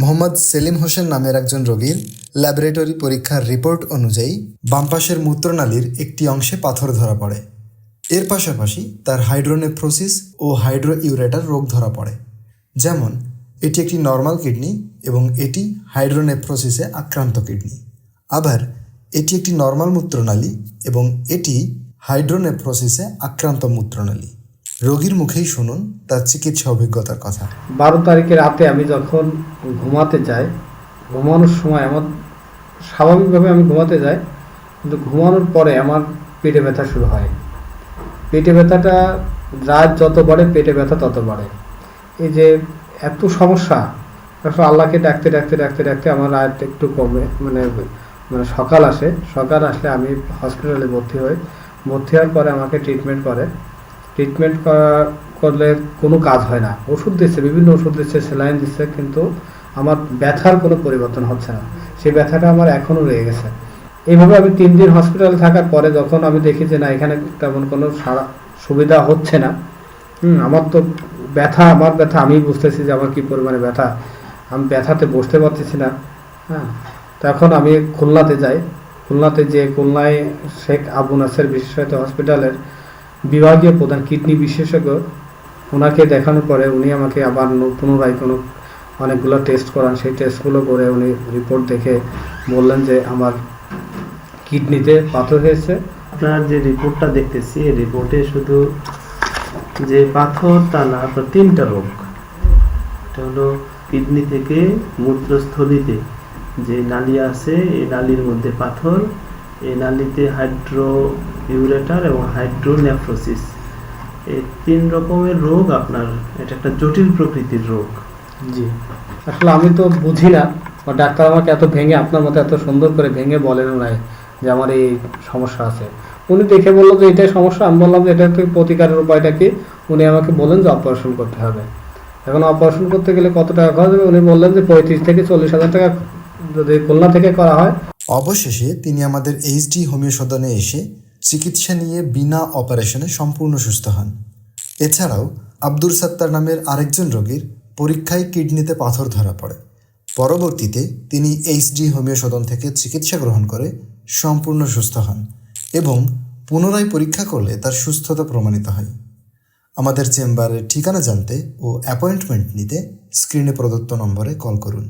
মোহাম্মদ সেলিম হোসেন নামের একজন রোগীর ল্যাবরেটরি পরীক্ষার রিপোর্ট অনুযায়ী বাম পাশের মূত্রনালীর একটি অংশে পাথর ধরা পড়ে। এর পাশাপাশি তার হাইড্রোনেফ্রোসিস ও হাইড্রো ইউরেটার রোগ ধরা পড়ে। যেমন, এটি একটি নর্মাল কিডনি এবং এটি হাইড্রোনেফ্রোসিসে আক্রান্ত কিডনি। আবার, এটি একটি নর্মাল মূত্রনালী এবং এটি হাইড্রোনেফ্রোসিসে আক্রান্ত মূত্রনালী। রোগীর মুখেই শুনুন তার চিকিৎসা অভিজ্ঞতার কথা। বারো তারিখে রাতে আমি যখন ঘুমাতে যাই, ঘুমানোর সময় আমার স্বাভাবিকভাবে আমি ঘুমাতে যাই, কিন্তু ঘুমানোর পরে আমার পেটে ব্যথা শুরু হয়। পেটে ব্যথাটা রাত যত বাড়ে, পেটে ব্যথা তত বাড়ে। এই যে এত সমস্যা আসলে আল্লাহকে ডাকতে ডাকতে ডাকতে ডাকতে আমার রাত একটু কমে মানে মানে সকাল আসে। সকাল আসলে আমি হসপিটালে ভর্তি হই। ভর্তি হওয়ার পরে আমাকে ট্রিটমেন্ট করে। ট্রিটমেন্ট করলে কোনো কাজ হয় না। ওষুধ দিচ্ছে, বিভিন্ন ওষুধ দিচ্ছে, স্যালাইন দিচ্ছে, কিন্তু আমার ব্যথার কোনো পরিবর্তন হচ্ছে না। সেই ব্যথাটা আমার এখনও রয়ে গেছে। এইভাবে আমি তিন দিন হসপিটালে থাকার পরে যখন আমি দেখি যে না, এখানে তেমন কোনো সারা সুবিধা হচ্ছে না, হুম, আমার তো ব্যথা, আমার ব্যথা আমি বুঝতেছি যে আমার কী পরিমাণে ব্যথা। আমি ব্যথাতে বসতে পারতেছি না হ্যাঁ। তখন আমি খুলনাতে যাই। খুলনাতে যে খুলনায় শেখ আবু নাসের বিশেষায়িত হসপিটালের বিভাগীয় প্রধান কিডনি বিশেষজ্ঞ ওনাকে দেখানোর পরে উনি আমাকে আবার পুনরায় কোনো অনেকগুলো টেস্ট করান। সেই টেস্টগুলো করে উনি রিপোর্ট দেখে বললেন যে আমার কিডনিতে পাথর হয়েছে। আপনার যে রিপোর্টটা দেখতেছি, এই রিপোর্টে শুধু যে পাথর তা না আপনার তিনটা রোগ। এটা হলো কিডনি থেকে মূত্রস্থলিতে যে নালী আছে, এই নালীর মধ্যে পাথর এই নালীতে হাইড্রো ইউরেটার এবং হাইড্রোনেফ্রোসিস। এই তিন রকমের রোগ আপনার, এটা একটা জটিল প্রকৃতির রোগ। জি। আসলে আমি তো বুঝি না, বা ডাক্তার আমাকে এত ভেঙে, আপনার মতো এত সুন্দর করে ভেঙে বলেন নাই যে আমার এই সমস্যা আছে। উনি দেখে বলল যে এটাই সমস্যা, আমি বললাম যে এটা প্রতিকারের উপায়টা কি? উনি আমাকে বললেন যে অপারেশন করতে হবে। এখন অপারেশন করতে গেলে কত টাকা খরচ হবে? উনি বললেন যে পঁয়ত্রিশ থেকে চল্লিশ হাজার টাকা যদি খুলনা থেকে করা হয়? অবশেষে তিনি আমাদের এইচডি হোমিও সদনে এসে চিকিৎসা নিয়ে বিনা অপারেশনে সম্পূর্ণ সুস্থ হন। এছাড়াও আব্দুর সাত্তার নামের আরেকজন রোগীর পরীক্ষায় কিডনিতে পাথর ধরা পড়ে। পরবর্তীতে তিনি এইচডি হোমিও সদন থেকে চিকিৎসা গ্রহণ করে সম্পূর্ণ সুস্থ হন এবং পুনরায় পরীক্ষা করলে তার সুস্থতা প্রমাণিত হয়। আমাদের চেম্বারের ঠিকানা জানতে ও অ্যাপয়েন্টমেন্ট নিতে স্ক্রিনে প্রদত্ত নম্বরে কল করুন।